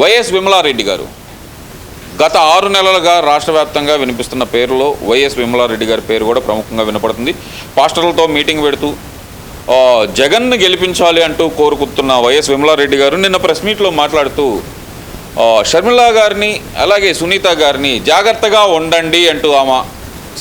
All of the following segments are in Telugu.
వైఎస్ విమలారెడ్డి గారు. గత ఆరు నెలలుగా రాష్ట్ర వ్యాప్తంగా వినిపిస్తున్న పేరులో వైఎస్ విమలారెడ్డి గారి పేరు కూడా ప్రముఖంగా వినపడుతుంది. పాస్టర్లతో మీటింగ్ పెడుతూ జగన్ను గెలిపించాలి అంటూ కోరుకుతున్న వైఎస్ విమలారెడ్డి గారు నిన్న ప్రెస్ మీట్లో మాట్లాడుతూ షర్మిలా గారిని అలాగే సునీత గారిని జాగ్రత్తగా ఉండండి అంటూ ఆమె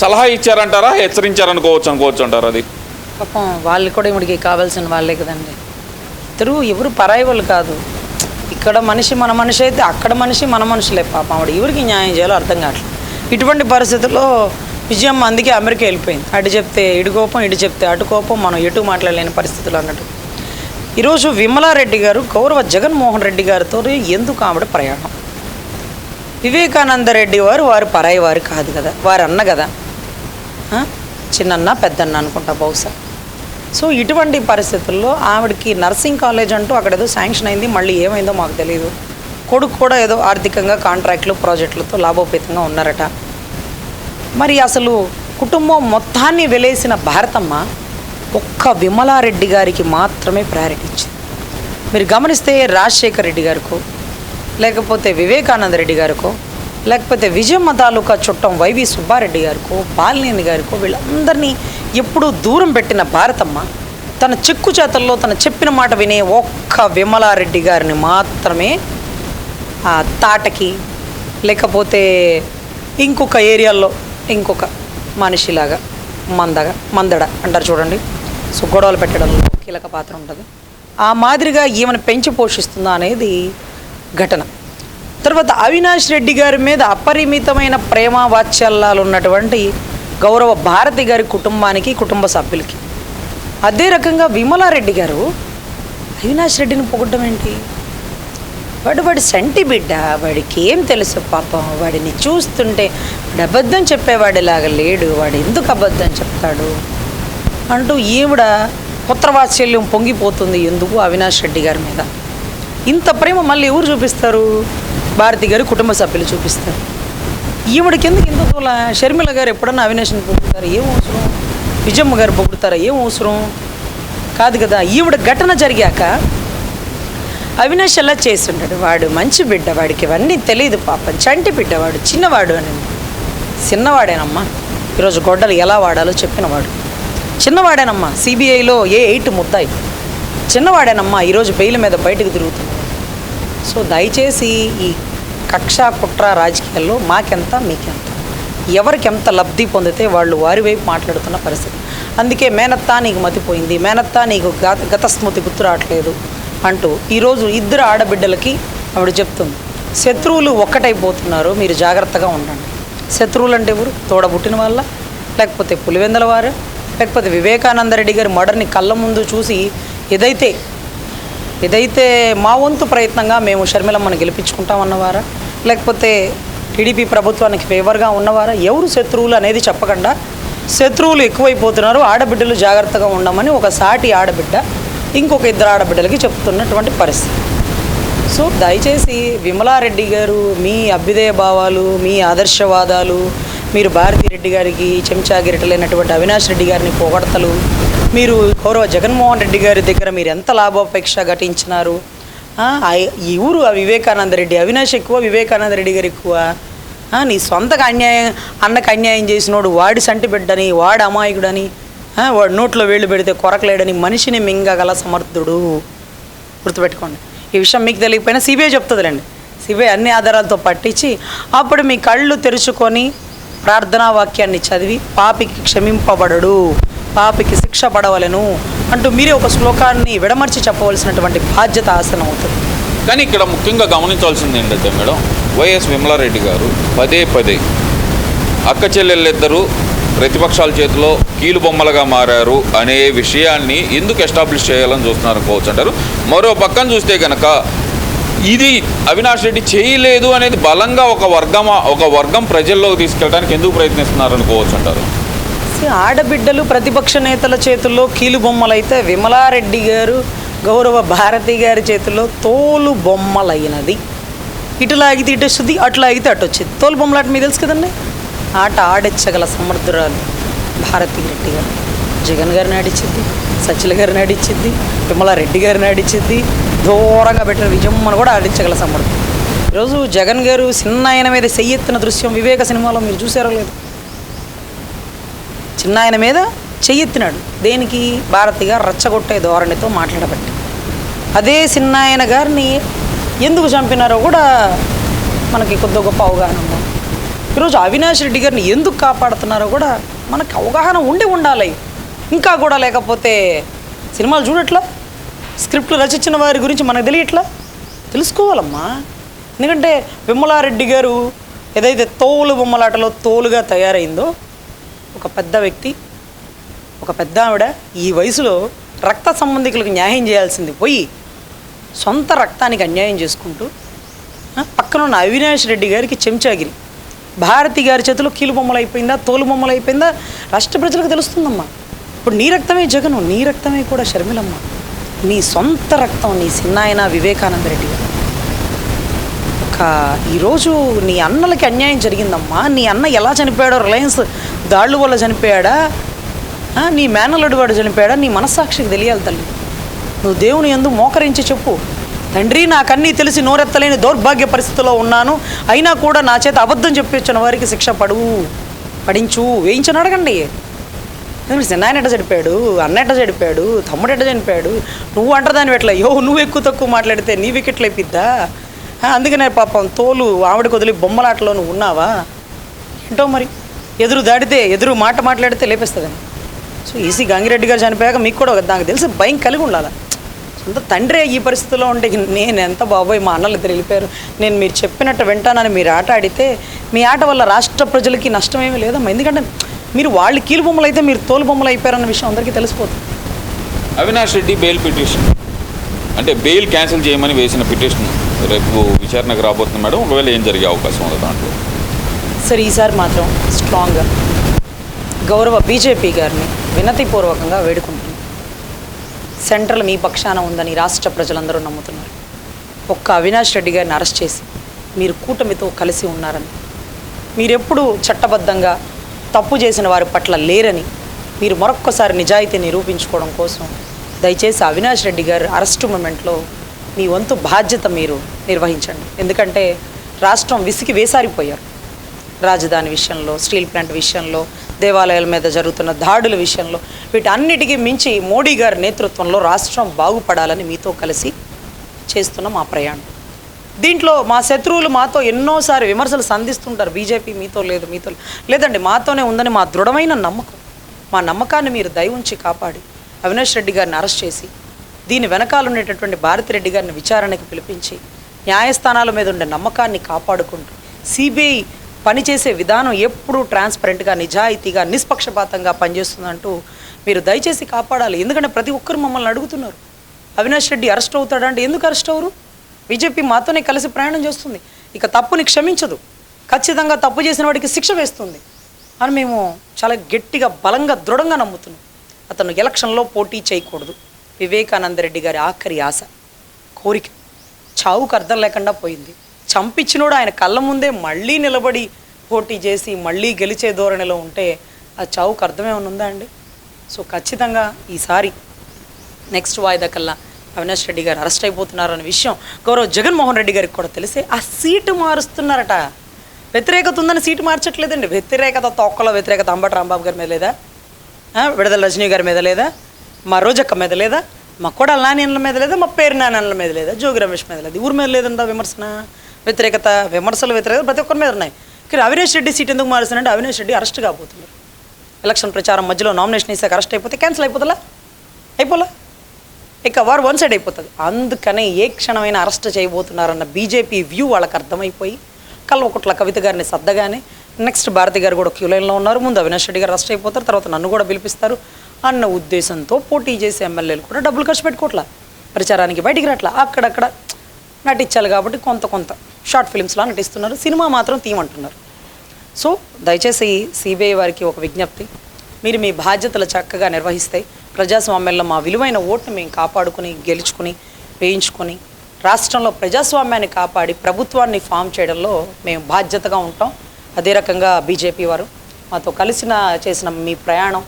సలహా ఇచ్చారంటారా హెచ్చరించారనుకోవచ్చు అనుకోవచ్చు అంటారా అది? పాపం వాళ్ళు కూడా ఇప్పటికి కావాల్సిన వాళ్ళే కదండి. ఇద్దరు ఎవరు పరాయి వాళ్ళు కాదు. ఇక్కడ మనిషి మన మనిషి అయితే అక్కడ మనిషి మన మనుషులే పాపం. ఆవిడ ఎవరికి న్యాయం చేయాలో అర్థం కావట్లేదు. ఇటువంటి పరిస్థితుల్లో విజయం అందుకే అమెరికా వెళ్ళిపోయింది. అటు చెప్తే ఇటు కోపం ఇటు చెప్తే అటు కోపం మనం ఎటు మాట్లాడలేని పరిస్థితులు అన్నట్టు. ఈరోజు విమలారెడ్డి గారు గౌరవ జగన్మోహన్ రెడ్డి గారితో ఎందుకు ఆవిడ ప్రయాణం? వివేకానంద రెడ్డి వారు వారు పరాయి వారు కాదు కదా వారు అన్న కదా చిన్నన్న పెద్దన్న అనుకుంటా బహుశా. సో ఇటువంటి పరిస్థితుల్లో ఆవిడకి నర్సింగ్ కాలేజ్ అంటూ అక్కడ ఏదో శాంక్షన్ అయింది మళ్ళీ ఏమైందో మాకు తెలియదు కొడుకు కూడా ఏదో ఆర్థికంగా కాంట్రాక్ట్లు ప్రాజెక్టులతో లాభోపేతంగా ఉన్నారట. మరి అసలు కుటుంబం మొత్తాన్ని వెలేసిన భారతమ్మ ఒక్క విమలారెడ్డి గారికి మాత్రమే ప్రయారిటీ ఇచ్చింది. మీరు గమనిస్తే రాజశేఖర రెడ్డి గారికో లేకపోతే వివేకానంద రెడ్డి గారికో లేకపోతే విజయమ్మ తాలూకా చుట్టం వైవి సుబ్బారెడ్డి గారికో బాలినేని గారికో వీళ్ళందరినీ ఎప్పుడూ దూరం పెట్టిన భారతమ్మ తన చెక్కు చేతల్లో తన చెప్పిన మాట వినే ఒక్క విమలారెడ్డి గారిని మాత్రమే ఆ తాటకి లేకపోతే ఇంకొక ఏరియాల్లో ఇంకొక మనిషిలాగా మందగా మందడ అంటారు చూడండి. సో గొడవలు పెట్టడంలో కీలక పాత్ర ఉంటుంది. ఆ మాదిరిగా ఈమెను పెంచి పోషిస్తుందా అనేది ఘటన. తర్వాత అవినాష్ రెడ్డి గారి మీద అపరిమితమైన ప్రేమ వాత్సల్యాలు ఉన్నటువంటి గౌరవ భారతి గారి కుటుంబానికి కుటుంబ సభ్యులకి. అదే రకంగా విమలారెడ్డి గారు అవినాష్ రెడ్డిని పొగడ్డం ఏంటి? వాడు వాడి సంటి బిడ్డ వాడికి ఏం తెలుసు పాపం వాడిని చూస్తుంటే వాడు అబద్ధం చెప్పేవాడిలాగా లేడు వాడు ఎందుకు అబద్ధం చెప్తాడు? అంటూ ఈవిడ పుత్రవాత్సల్యం పొంగిపోతుంది ఎందుకు అవినాష్ రెడ్డి గారి మీద? ఇంత ప్రేమ మళ్ళీ ఎవరు చూపిస్తారు? భారతి గారి కుటుంబ సభ్యులు చూపిస్తారు. ఈవిడ కిందకి ఇంత షర్మిల గారు ఎప్పుడన్నా అవినాష్ని పొగుడుతారు? ఏం అవసరం? విజయమ్మ గారు పొగుడుతారా? ఏం అవసరం? కాదు కదా ఈవిడ ఘటన జరిగాక అవినాష్ ఎలా చేస్తుంటాడు? వాడు మంచి బిడ్డ వాడికి ఇవన్నీ తెలియదు పాపం. చంటి బిడ్డ వాడు చిన్నవాడు అని. చిన్నవాడేనమ్మా. ఈరోజు గొడ్డలు ఎలా వాడాలో చెప్పినవాడు చిన్నవాడేనమ్మా సిబిఐలో ఏ ఎయిట్ ముద్దాయి. చిన్నవాడేనమ్మా ఈరోజు బెయిల్ మీద బయటకు తిరుగుతున్నాడు. సో దయచేసి ఈ కక్ష కుట్ర రాజకీయాల్లో మాకెంత మీకెంత? ఎవరికి ఎంత లబ్ధి పొందితే వాళ్ళు వారి వైపు మాట్లాడుతున్న పరిస్థితి. అందుకే మేనత్తా నీకు మతిపోయింది మేనత్తా నీకు గత గత స్మృతి గుర్తు రావట్లేదు అంటూ ఈరోజు ఇద్దరు ఆడబిడ్డలకి ఆవిడ చెప్తుంది. శత్రువులు ఒక్కటైపోతున్నారు మీరు జాగ్రత్తగా ఉండండి. శత్రువులు అంటే ఎవరు? తోడబుట్టిన వాళ్ళ లేకపోతే పులివెందల వారు లేకపోతే వివేకానంద రెడ్డి గారి మర్డర్ని కళ్ళ ముందు చూసి ఏదైతే ఇదైతే మా వంతు ప్రయత్నంగా మేము షర్మిలమ్మను గెలిపించుకుంటామన్నవారా లేకపోతే టీడీపీ ప్రభుత్వానికి ఫేవర్గా ఉన్నవారా? ఎవరు శత్రువులు అనేది చెప్పకుండా శత్రువులు ఎక్కువైపోతున్నారు ఆడబిడ్డలు జాగ్రత్తగా ఉండమని ఒక సాటి ఆడబిడ్డ ఇంకొక ఇద్దరు ఆడబిడ్డలకి చెప్తున్నటువంటి పరిస్థితి. సో దయచేసి విమలారెడ్డి గారు మీ అభ్యుదయ భావాలు మీ ఆదర్శవాదాలు మీరు భారతీ రెడ్డి గారికి చెంచా చెంచాగిరిటలైనటువంటి అవినాష్ రెడ్డి గారిని పొగడతలు మీరు గౌరవ జగన్మోహన్ రెడ్డి గారి దగ్గర మీరు ఎంత లాభాపేక్ష ఘటించినారు? ఈ ఊరు ఆ వివేకానంద రెడ్డి అవినాష్ ఎక్కువ వివేకానంద రెడ్డి గారు ఎక్కువ. నీ సొంతగా అన్యాయం అన్నకు అన్యాయం చేసినోడు వాడి సంటి బిడ్డని వాడు అమాయకుడని వాడు నోట్లో వేళ్ళు పెడితే కొరకలేడని మనిషిని మింగగల సమర్థుడు. గుర్తుపెట్టుకోండి. ఈ విషయం మీకు తెలియకపోయినా సిబిఐ చెప్తుందిలేండి. సిబిఐ అన్ని ఆధారాలతో పట్టించి అప్పుడు మీ కళ్ళు తెరుచుకొని ప్రార్థనా వాక్యాన్ని చదివి పాపికి క్షమింపబడడు పాపికి శిక్ష పడవలెను అంటూ మీరే ఒక శ్లోకాన్ని విడమర్చి చెప్పవలసినటువంటి బాధ్యత ఆసనం అవుతుంది. కానీ ఇక్కడ ముఖ్యంగా గమనించాల్సింది ఏంటంటే మేడం వైఎస్ విమలారెడ్డి గారు పదే పదే అక్క చెల్లెళ్ళిద్దరూ ప్రతిపక్షాల చేతిలో కీలు బొమ్మలుగా మారారు అనే విషయాన్ని ఎందుకు ఎస్టాబ్లిష్ చేయాలని చూస్తున్నారు అనుకోవచ్చు అంటారు. మరో పక్కన చూస్తే కనుక ఇది అవినాష్ రెడ్డి చేయలేదు అనేది బలంగా ఒక వర్గం ఒక వర్గం ప్రజల్లోకి తీసుకెళ్ళడానికి ఎందుకు ప్రయత్నిస్తున్నారు అనుకోవచ్చు అంటారు? ఆడబిడ్డలు ప్రతిపక్ష నేతల చేతుల్లో కీలు బొమ్మలైతే విమలారెడ్డి గారు గౌరవ భారతి గారి చేతుల్లో తోలు బొమ్మలైనది. ఇటు లాగితే ఇటు వస్తుంది అటు లాగితే అటు వచ్చింది. తోలు బొమ్మలాట మీకు తెలుసు కదండి? ఆట ఆడించగల సమర్థురాలు భారతి రెడ్డి గారు. జగన్ గారిని ఆడించింది సచిల గారిని ఆడించింది విమలారెడ్డి గారిని ఆడించింది దూరంగా పెట్టిన విజమ్మను కూడా ఆడించగల సమర్థం ఈరోజు జగన్ గారు చిన్న ఆయన మీద చెయ్యెత్తిన దృశ్యం వివేక సినిమాలో మీరు చూసారో లేదు. చిన్న ఆయన మీద చెయ్యెత్తినాడు. దేనికి? భారతి గారు రచ్చగొట్టే ధోరణితో మాట్లాడబట్టి. అదే చిన్న ఆయన గారిని ఎందుకు చంపినారో కూడా మనకి కొద్ది గొప్ప అవగాహన ఉంది. ఈరోజు అవినాష్ రెడ్డి గారిని ఎందుకు కాపాడుతున్నారో కూడా మనకు అవగాహన ఉండి ఉండాలి. ఇంకా కూడా లేకపోతే సినిమాలు చూడట్లా? స్క్రిప్ట్లు రచించిన వారి గురించి మనకు తెలియట్లా తెలుసుకోవాలమ్మా. ఎందుకంటే విమలారెడ్డి గారు ఏదైతే తోలు బొమ్మలాటలో తోలుగా తయారైందో ఒక పెద్ద వ్యక్తి ఒక పెద్ద ఆవిడ ఈ వయసులో రక్త సంబంధికులకు న్యాయం చేయాల్సింది పోయి సొంత రక్తానికి అన్యాయం చేసుకుంటూ పక్కన ఉన్న అవినాష్ రెడ్డి గారికి చెంచాగిరి. భారతి గారి చేతిలో కీలు బొమ్మలు అయిపోయిందా తోలు బొమ్మలు అయిపోయిందా? రాష్ట్ర ప్రజలకు తెలుస్తుందమ్మా. ఇప్పుడు నీ రక్తమే జగను నీ రక్తమే కూడా షర్మిలమ్మ. నీ సొంత రక్తం నీ సిన్నాయన వివేకానంద రెడ్డి గారు. ఒక ఈరోజు నీ అన్నలకి అన్యాయం జరిగిందమ్మా. నీ అన్న ఎలా చనిపోయాడో రిలయన్స్ దాళ్ళు వల్ల చనిపోయాడా? నీ మేనల్లుడు వాడు చనిపోయాడా? నీ మనస్సాక్షికి తెలియాలి తల్లి. నువ్వు దేవుని ఎందు మోకరించి చెప్పు. తండ్రి నాకన్నీ తెలిసి నోరెత్తలేని దౌర్భాగ్య పరిస్థితిలో ఉన్నాను. అయినా కూడా నా చేత అబద్ధం చెప్పించిన వారికి శిక్ష పడు పడించు వేయించని అడగండి. ఎందుకంటే చిన్నాయన ఎట్ట చెడిపాడు అన్న ఎట్ట చెడిపాడు తమ్ముడు ఎట్ట చనిపోయాడు నువ్వు అంటదాని ఎట్లా యో నువ్వు ఎక్కువ తక్కువ మాట్లాడితే నీ వికెట్లు అయిపోద్దా అందుకనే పాపం తోలు ఆవిడకి వదిలి బొమ్మలాటలో నువ్వు ఉన్నావా? ఏంటో మరి? ఎదురు దాడితే ఎదురు మాట మాట్లాడితే లేపేస్తుందని సో ఈసీ గంగిరెడ్డి గారు చనిపోయాక మీకు కూడా నాకు తెలిసి భయం కలిగి ఉండాలి? సొంత తండ్రి ఈ పరిస్థితిలో ఉంటే నేను ఎంత బాబోయ్ మా అన్నలు ఇద్దరు వెళ్ళిపోయారు. నేను మీరు చెప్పినట్టు వింటానని మీరు ఆట ఆడితే మీ ఆట వల్ల రాష్ట్ర ప్రజలకి నష్టం ఏమీ లేదమ్మా. ఎందుకంటే మీరు వాళ్ళు కీలు బొమ్మలు అయితే మీరు తోలు బొమ్మలు అయిపోయారన్న విషయం అందరికీ తెలిసిపోతుంది. Avinash Reddy bail petition. అంటే బెయిల్ క్యాన్సిల్ చేయమని వేసిన పిటిషన్. రేపు విచారణకు రాబోతుంది మేడం. ఒకవేళ ఏం జరిగే అవకాశం ఉంది దాంట్లో. సరే ఈసారి మాత్రం స్ట్రాంగ్గా గౌరవ బీజేపీ గారిని వినతిపూర్వకంగా వేడుకుంటున్నాను సెంట్రల్ మీ పక్షాన ఉందని రాష్ట్ర ప్రజలందరూ నమ్ముతున్నారు. ఒక్క అవినాష్ రెడ్డి గారిని అరెస్ట్ చేసి మీరు కూటమితో కలిసి ఉన్నారని. మీరెప్పుడు చట్టబద్ధంగా తప్పు చేసిన వారి పట్ల లేరని మీరు మరొక్కసారి నిజాయితీ నిరూపించుకోవడం కోసం దయచేసి అవినాష్ రెడ్డి గారు అరెస్టు మూమెంట్లో మీ వంతు బాధ్యత మీరు నిర్వహించండి. ఎందుకంటే రాష్ట్రం విసిగి వేసారిపోయారు. రాజధాని విషయంలో స్టీల్ ప్లాంట్ విషయంలో దేవాలయాల మీద జరుగుతున్న దాడుల విషయంలో వీటన్నిటికీ మించి మోడీ గారి నేతృత్వంలో రాష్ట్రం బాగుపడాలని మీతో కలిసి చేస్తున్న మా ప్రయాణం. దీంట్లో మా శత్రువులు మాతో ఎన్నోసారి విమర్శలు సంధిస్తుంటారు. బీజేపీ మీతో లేదు మీతో లేదు. లేదండి మాతోనే ఉందని మా దృఢమైన నమ్మకం. మా నమ్మకాన్ని మీరు దయ ఉంచి కాపాడి అవినాష్ రెడ్డి గారిని అరెస్ట్ చేసి దీని వెనకాల ఉండేటటువంటి భారతిరెడ్డి గారిని విచారణకు పిలిపించి న్యాయస్థానాల మీద ఉండే నమ్మకాన్ని కాపాడుకుంటూ సిబిఐ పనిచేసే విధానం ఎప్పుడూ ట్రాన్స్పరెంట్గా నిజాయితీగా నిష్పక్షపాతంగా పనిచేస్తుందంటూ మీరు దయచేసి కాపాడాలి. ఎందుకంటే ప్రతి ఒక్కరు మమ్మల్ని అడుగుతున్నారు. అవినాష్ రెడ్డి అరెస్ట్ అవుతాడంటే ఎందుకు అరెస్ట్ అవరు బీజేపీ మాతోనే కలిసి ప్రయాణం చేస్తుంది. ఇక తప్పుని క్షమించదు. ఖచ్చితంగా తప్పు చేసిన వాడికి శిక్ష వేస్తుంది. అని మేము చాలా గట్టిగా బలంగా దృఢంగా నమ్ముతున్నాం. అతను ఎలక్షన్లో పోటీ చేయకూడదు. వివేకానంద రెడ్డి గారి ఆఖరి ఆశ కోరిక. చావుకు అర్థం లేకుండా పోయింది. చంపించినోడు ఆయన కళ్ళ ముందే మళ్ళీ నిలబడి పోటీ చేసి మళ్ళీ గెలిచే ధోరణిలో ఉంటే ఆ చావుకు అర్థమేమైనా ఉందా అండి? సో ఖచ్చితంగా ఈసారి నెక్స్ట్ వాయిదా కల్లా అవినాష్ రెడ్డి గారు అరెస్ట్ అయిపోతున్నారు అనే విషయం గౌరవ జగన్మోహన్ రెడ్డి గారికి కూడా తెలిసి ఆ సీటు మారుస్తున్నారట. వ్యతిరేకత ఉందని సీటు మార్చట్లేదండి. వ్యతిరేకత తొక్కలో వ్యతిరేకత అంబటి రాంబాబు గారి మీద లేదా? విడదల విడుదల రజనీ గారి మీద లేదా? మా రోజక్క మీద లేదా? మా కూడా నానియన్ల మీద లేదా? మా పేరు నాన్నల మీద లేదా? జోగి రమేష్ మీద లేదా? ఊరి మీద లేదంట విమర్శన? వ్యతిరేకత విమర్శలు వ్యతిరేకత ప్రతి ఒక్కరి మీద ఉన్నాయి. కానీ అవినాష్ రెడ్డి సీట్ ఎందుకు మారుస్తానంటే అవినాష్ రెడ్డి అరెస్ట్ కాబోతున్నారు. ఎలక్షన్ ప్రచారం మధ్యలో నామినేషన్ వేసాక అరెస్ట్ అయిపోతే క్యాన్సిల్ అయిపోతుందా అయిపోలా? ఇక వారు వన్ సైడ్ అయిపోతుంది అందుకనే ఏ క్షణమైనా అరెస్ట్ చేయబోతున్నారన్న బీజేపీ వ్యూ వాళ్ళకి అర్థమైపోయి కల్వకుట్ల కవిత గారిని సర్దగానే నెక్స్ట్ భారతి గారు కూడా క్యూ లైన్లో ఉన్నారు. ముందు అవినాష్ రెడ్డి గారు అరెస్ట్ అయిపోతారు. తర్వాత నన్ను కూడా పిలిపిస్తారు. అన్న ఉద్దేశంతో పోటీ చేసే ఎమ్మెల్యేలు కూడా డబ్బులు ఖర్చు పెట్టుకోవట్లా. ప్రచారానికి బయటికి రాట్లా. అక్కడక్కడ నటించాలి కాబట్టి కొంత కొంత షార్ట్ ఫిల్మ్స్లా నటిస్తున్నారు. సినిమా మాత్రం తీయమంటున్నారు సో దయచేసి సిబిఐ వారికి ఒక విజ్ఞప్తి. మీరు మీ బాధ్యతలు చక్కగా నిర్వహిస్తే ప్రజాస్వామ్యంలో మా విలువైన ఓటును మేము కాపాడుకుని గెలుచుకుని వేయించుకొని రాష్ట్రంలో ప్రజాస్వామ్యాన్ని కాపాడి ప్రభుత్వాన్ని ఫామ్ చేయడంలో మేము బాధ్యతగా ఉంటాం. అదే రకంగా బీజేపీ వారు మాతో కలిసిన చేసిన మీ ప్రయాణం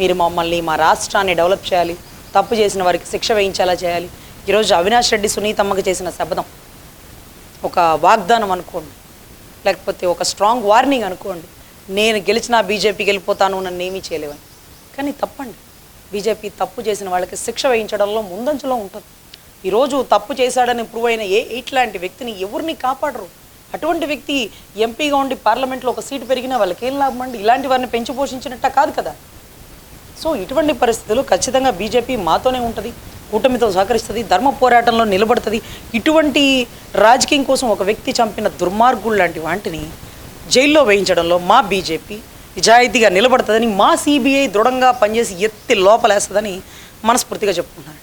మీరు మమ్మల్ని మా రాష్ట్రాన్ని డెవలప్ చేయాలి తప్పు చేసిన వారికి శిక్ష వేయించేలా చేయాలి. ఈరోజు అవినాష్ రెడ్డి సునీతమ్మకి చేసిన శబ్దం ఒక వాగ్దానం అనుకోండి లేకపోతే ఒక స్ట్రాంగ్ వార్నింగ్ అనుకోండి. నేను గెలిచినా బీజేపీకి వెళ్ళిపోతాను నన్ను ఏమీ చేయలేవని. కానీ తప్పండి. బీజేపీ తప్పు చేసిన వాళ్ళకి శిక్ష వేయించడంలో ముందంజలో ఉంటుంది. ఈరోజు తప్పు చేశాడని ప్రూవ్ అయిన ఏ ఇట్లాంటి వ్యక్తిని ఎవరిని కాపాడరు? అటువంటి వ్యక్తి ఎంపీగా ఉండి పార్లమెంట్లో ఒక సీటు పెరిగినా వాళ్ళకి ఏం లాభం అండి? ఇలాంటి వారిని పెంచి పోషించినట్ట కాదు కదా. సో ఇటువంటి పరిస్థితులు ఖచ్చితంగా బీజేపీ మాతోనే ఉంటుంది కూటమితో సహకరిస్తుంది ధర్మ పోరాటంలో నిలబడుతుంది. ఇటువంటి రాజకీయం కోసం ఒక వ్యక్తి చంపిన దుర్మార్గులు లాంటి వాటిని జైల్లో వేయించడంలో మా బీజేపీ నిజాయితీగా నిలబడుతుందని మా సిబిఐ దృఢంగా పనిచేసి ఎత్తి లోపలేస్తుందని మనస్ఫూర్తిగా చెప్పుకుంటున్నాను.